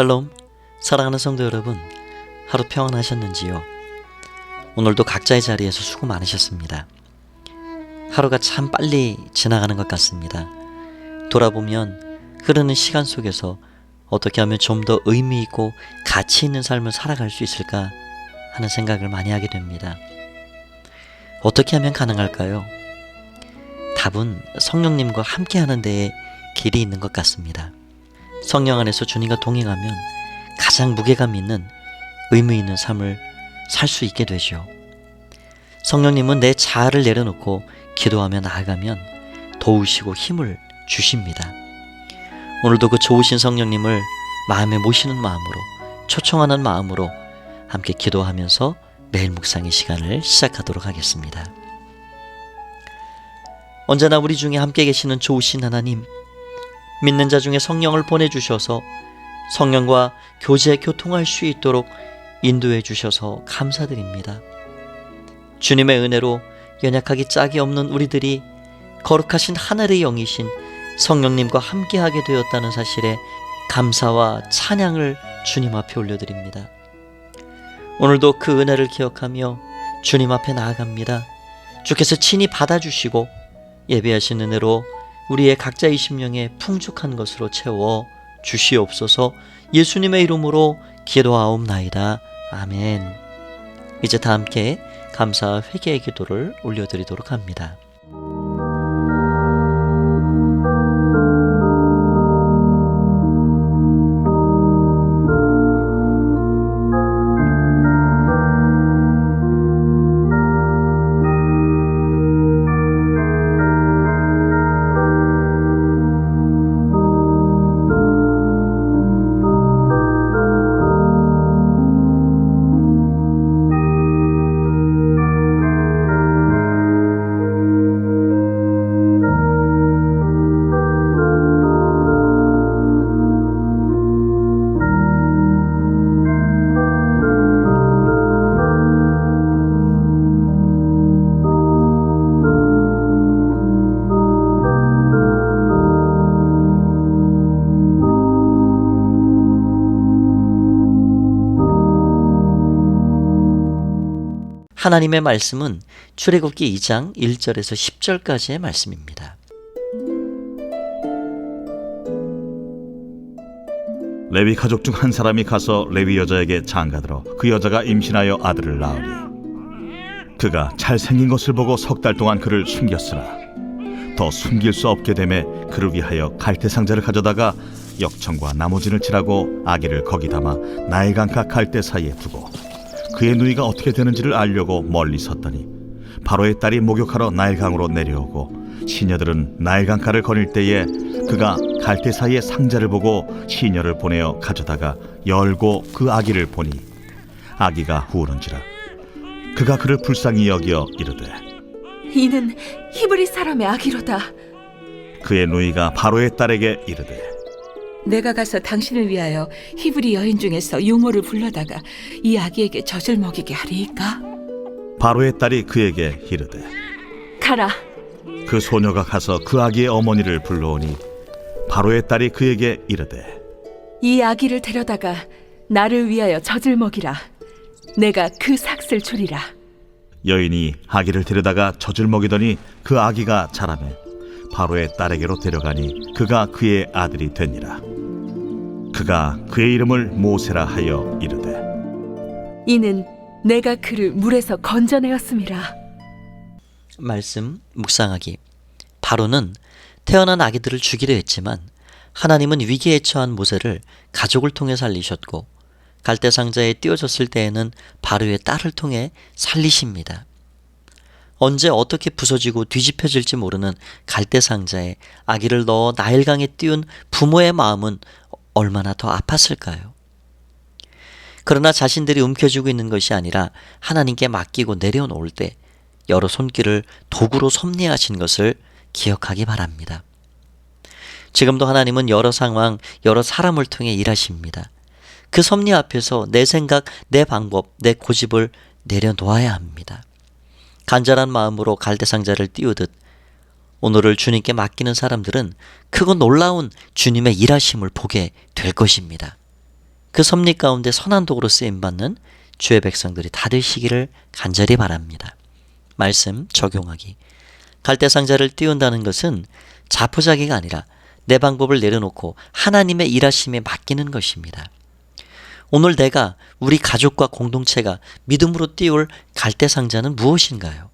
샬롬, 사랑하는 성도 여러분, 하루 평안하셨는지요? 오늘도 각자의 자리에서 수고 많으셨습니다. 하루가 참 빨리 지나가는 것 같습니다. 돌아보면 흐르는 시간 속에서 어떻게 하면 좀 더 의미 있고 가치 있는 삶을 살아갈 수 있을까 하는 생각을 많이 하게 됩니다. 어떻게 하면 가능할까요? 답은 성령님과 함께 하는 데에 길이 있는 것 같습니다. 성령 안에서 주님과 동행하면 가장 무게감 있는 의미 있는 삶을 살 수 있게 되죠. 성령님은 내 자아를 내려놓고 기도하며 나아가면 도우시고 힘을 주십니다. 오늘도 그 좋으신 성령님을 마음에 모시는 마음으로 초청하는 마음으로 함께 기도하면서 매일 묵상의 시간을 시작하도록 하겠습니다. 언제나 우리 중에 함께 계시는 좋으신 하나님, 믿는 자 중에 성령을 보내주셔서 성령과 교제 교통할 수 있도록 인도해 주셔서 감사드립니다. 주님의 은혜로 연약하기 짝이 없는 우리들이 거룩하신 하늘의 영이신 성령님과 함께하게 되었다는 사실에 감사와 찬양을 주님 앞에 올려드립니다. 오늘도 그 은혜를 기억하며 주님 앞에 나아갑니다. 주께서 친히 받아주시고 예배하신 은혜로 우리의 각자의 심령에 풍족한 것으로 채워 주시옵소서 예수님의 이름으로 기도하옵나이다. 아멘. 이제 다 함께 감사 회개의 기도를 올려드리도록 합니다. 하나님의 말씀은 출애굽기 2장 1절에서 10절까지의 말씀입니다. 레위 가족 중 한 사람이 가서 레위 여자에게 장가들어 그 여자가 임신하여 아들을 낳으니 그가 잘생긴 것을 보고 석 달 동안 그를 숨겼으나 더 숨길 수 없게 되매 그를 위하여 갈대 상자를 가져다가 역청과 나무진을 칠하고 아기를 거기 담아 나일강가 갈대 사이에 두고 그의 누이가 어떻게 되는지를 알려고 멀리 섰더니 바로의 딸이 목욕하러 나일강으로 내려오고 시녀들은 나일강가를 거닐 때에 그가 갈대 사이에 상자를 보고 시녀를 보내어 가져다가 열고 그 아기를 보니 아기가 후우는지라 그가 그를 불쌍히 여기어 이르되 이는 히브리 사람의 아기로다. 그의 누이가 바로의 딸에게 이르되 내가 가서 당신을 위하여 히브리 여인 중에서 유모를 불러다가 이 아기에게 젖을 먹이게 하리이까? 바로의 딸이 그에게 이르되 가라. 그 소녀가 가서 그 아기의 어머니를 불러오니 바로의 딸이 그에게 이르되 이 아기를 데려다가 나를 위하여 젖을 먹이라. 내가 그 삭슬 주리라. 여인이 아기를 데려다가 젖을 먹이더니 그 아기가 자라매 바로의 딸에게로 데려가니 그가 그의 아들이 되니라 그가 그의 이름을 모세라 하여 이르되 이는 내가 그를 물에서 건져내었음이라. 말씀 묵상하기. 바로는 태어난 아기들을 주기로 했지만 하나님은 위기에 처한 모세를 가족을 통해 살리셨고 갈대 상자에 띄워졌을 때에는 바로의 딸을 통해 살리십니다. 언제 어떻게 부서지고 뒤집혀질지 모르는 갈대 상자에 아기를 넣어 나일강에 띄운 부모의 마음은 얼마나 더 아팠을까요? 그러나 자신들이 움켜쥐고 있는 것이 아니라 하나님께 맡기고 내려놓을 때 여러 손길을 도구로 섭리하신 것을 기억하기 바랍니다. 지금도 하나님은 여러 상황, 여러 사람을 통해 일하십니다. 그 섭리 앞에서 내 생각, 내 방법, 내 고집을 내려놓아야 합니다. 간절한 마음으로 갈대상자를 띄우듯 오늘을 주님께 맡기는 사람들은 크고 놀라운 주님의 일하심을 보게 될 것입니다. 그 섭리 가운데 선한 도구로 쓰임 받는 주의 백성들이 다 되시기를 간절히 바랍니다. 말씀 적용하기. 갈대상자를 띄운다는 것은 자포자기가 아니라 내 방법을 내려놓고 하나님의 일하심에 맡기는 것입니다. 오늘 내가 우리 가족과 공동체가 믿음으로 띄울 갈대 상자는 무엇인가요?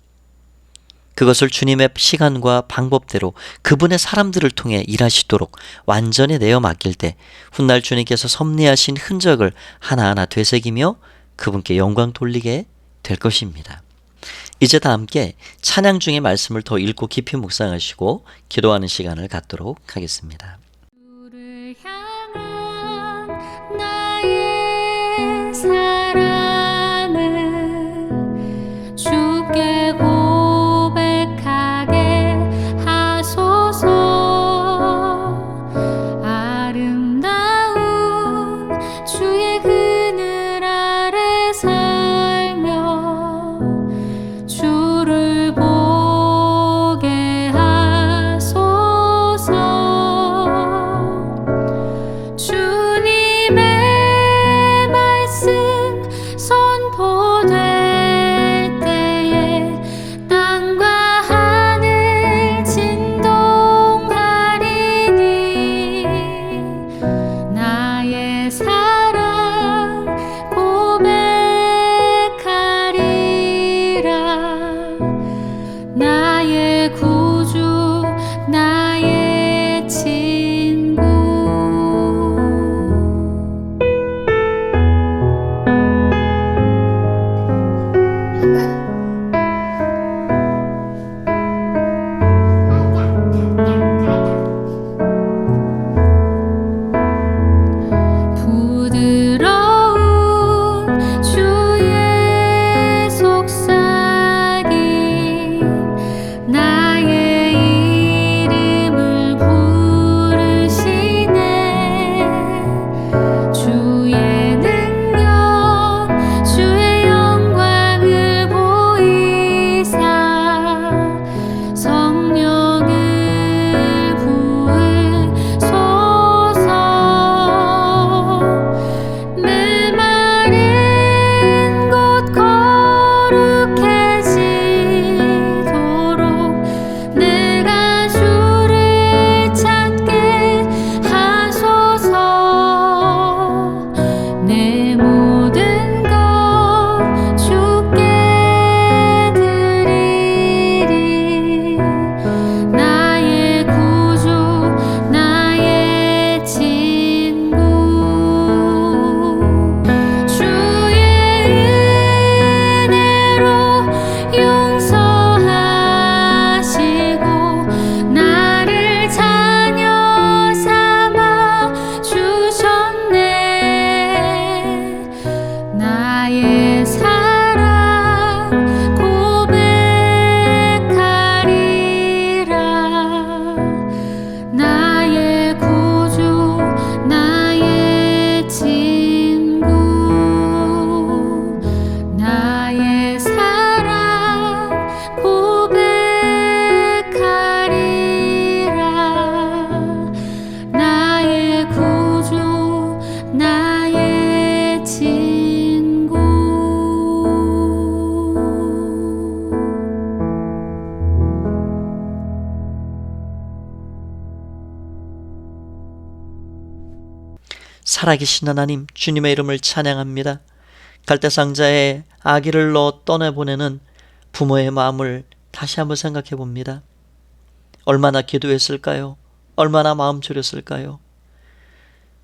그것을 주님의 시간과 방법대로 그분의 사람들을 통해 일하시도록 완전히 내어 맡길 때 훗날 주님께서 섭리하신 흔적을 하나하나 되새기며 그분께 영광 돌리게 될 것입니다. 이제 다 함께 찬양 중의 말씀을 더 읽고 깊이 묵상하시고 기도하는 시간을 갖도록 하겠습니다. 살아계신 하나님 주님의 이름을 찬양합니다. 갈대상자에 아기를 넣어 떠내보내는 부모의 마음을 다시 한번 생각해 봅니다. 얼마나 기도했을까요? 얼마나 마음 졸였을까요?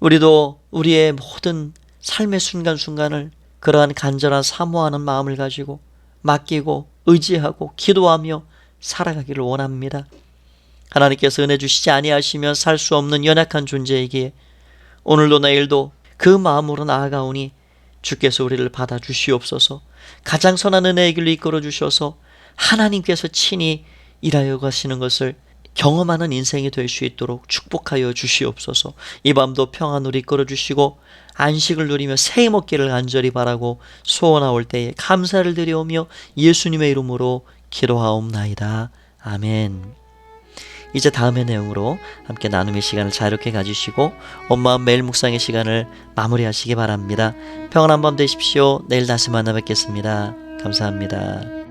우리도 우리의 모든 삶의 순간순간을 그러한 간절한 사모하는 마음을 가지고 맡기고 의지하고 기도하며 살아가기를 원합니다. 하나님께서 은혜 주시지 아니하시면 살 수 없는 연약한 존재에게 오늘도 내일도 그 마음으로 나아가오니 주께서 우리를 받아 주시옵소서. 가장 선한 은혜의 길로 이끌어 주셔서 하나님께서 친히 일하여 가시는 것을 경험하는 인생이 될 수 있도록 축복하여 주시옵소서. 이 밤도 평안으로 이끌어 주시고 안식을 누리며 새 먹기를 간절히 바라고 소원하올 때에 감사를 드려오며 예수님의 이름으로 기도하옵나이다. 아멘. 이제 다음의 내용으로 함께 나눔의 시간을 자유롭게 가지시고 엄마와 매일 묵상의 시간을 마무리하시기 바랍니다. 평안한 밤 되십시오. 내일 다시 만나 뵙겠습니다. 감사합니다.